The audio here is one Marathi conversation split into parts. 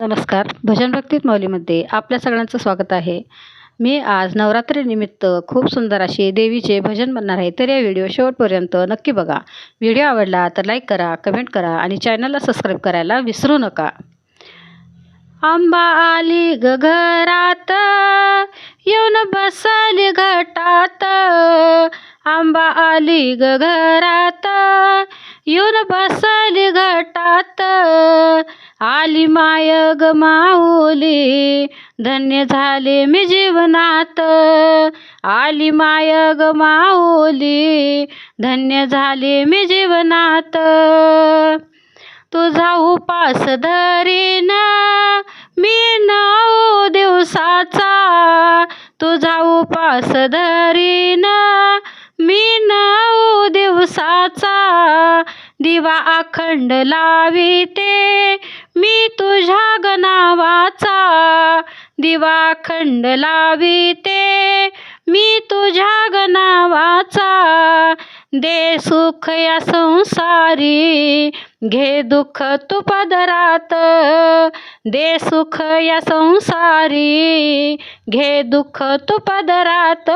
नमस्कार. भजन भक्तीत मौलीमध्ये आपल्या सगळ्यांचं स्वागत आहे. मी आज नवरात्रीनिमित्त खूप सुंदर असे देवीचे भजन बनणार आहे तर या व्हिडिओ शेवटपर्यंत नक्की बघा. व्हिडिओ आवडला तर लाईक करा कमेंट करा आणि चॅनलला सबस्क्राईब करायला विसरू नका. आंबा आली ग घरात येऊन बसली घटात. आंबा आली ग घरात येऊन बसली तटात आली माय ग माऊली. धन्य झाले मी जीवनात. आली माय ग माऊली. धन्य झाले मी जीवनात. तुझा उपास धरीन मी नऊ दिवसाचा. तुझा उपास धरीन मी नऊ दिवसाचा. दिवा अखंड लाविते मी तुझ्या गणावाचा. दिवा अखंड लाविते मी तुझ्या गणावाचा. दे सुख या संसारी घे दुःख तू पदरात. दे सुख या संसारी घे दुःख तू पदरात.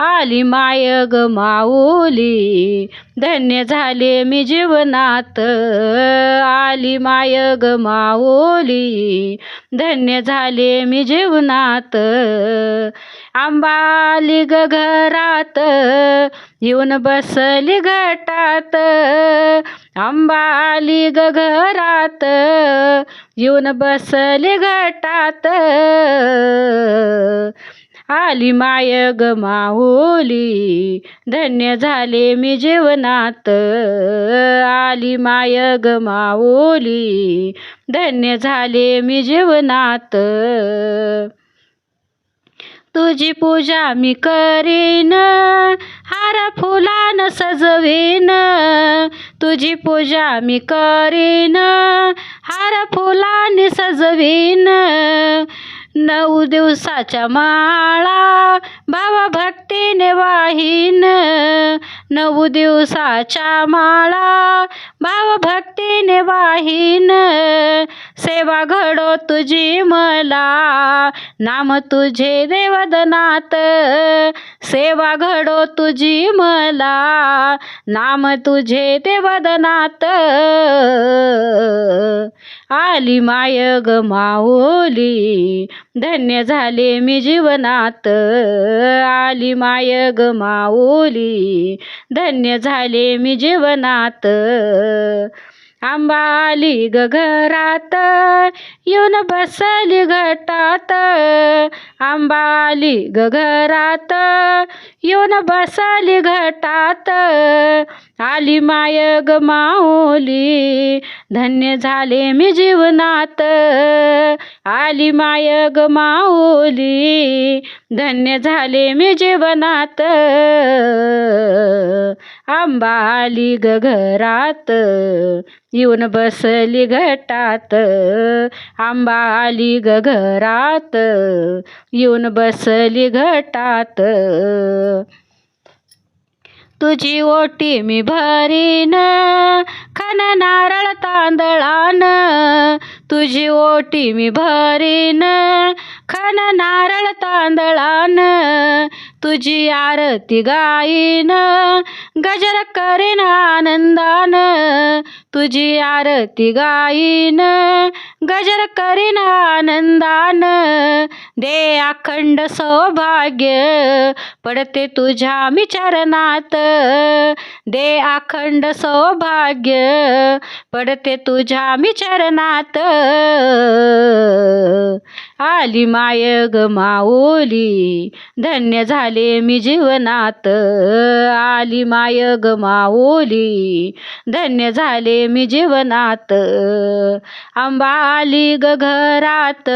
आली माय ग माऊली धन्य झाले मी जीवनात आली माय ग माऊली. धन्य झाले मी जीवनात आंबाली ग घरात येऊन बसली घटात आंबाली ग घरात येऊन बसली घटात आली माय ग माऊली. धन्य झाले मी जीवनात. आली माय ग माऊली. धन्य झाले मी जीवनात. तुझी पूजा मी करीन. हार फुलान सजवीन. तुझी पूजा मी करीन. हार फुलान सजवीन. नऊ दिवसाच्या माळा भावा भक्तीने वाहीन. नऊ दिवसाच्या माळा भाव भक्तीने वाहीन. सेवा घडो तुझी मला नाम तुझे देवदनात. सेवा घडो तुझी मला नाम तुझे ते वदनात. आली माय ग माऊली धन्य झाले मी जीवनात. आली माय ग माऊली धन्य झाले मी जीवनात. आंबाली ग घरात येऊन बसली घटात आंबाली ग घरात येऊन बसली घटात आली माय ग माऊली धन्य झाले मी जीवनात. आली माय ग माऊली धन्य झाले मी जीवनात. आंबाली ग घरात येऊन बसली घटात. आंबा आली ग घरात येऊन बसली घटात. तुझी ओटी मी भरीन खन नारळ तांदळा तुझी ओटी मी भरीन. खन नारळ तांदळान तुझी आरती गाईन गजर करीन आनंदान तुझी आरती गाईन गजर करीन आनंदान दे अखंड सौभाग्य पडते तुझ्या मी चरणात दे अखंड सौभाग्य पडते तुझ्या मी चरणात आली माय ग माऊली धन्य झाले मी जीवनात. आली माय ग माऊली धन्य झाले मी जीवनात. आंबा आली ग घरात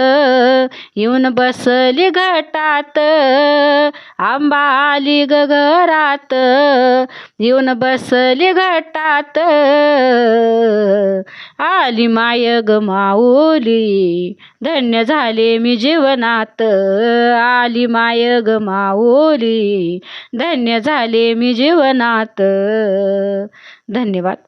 येऊन बसली घटात. आंबा आली ग घरात येऊन बसली घटात. आली माय ग माऊली धन्य झाले मी जीवनात आली माय ग माऊली. धन्य झाले मी जीवनात. धन्यवाद.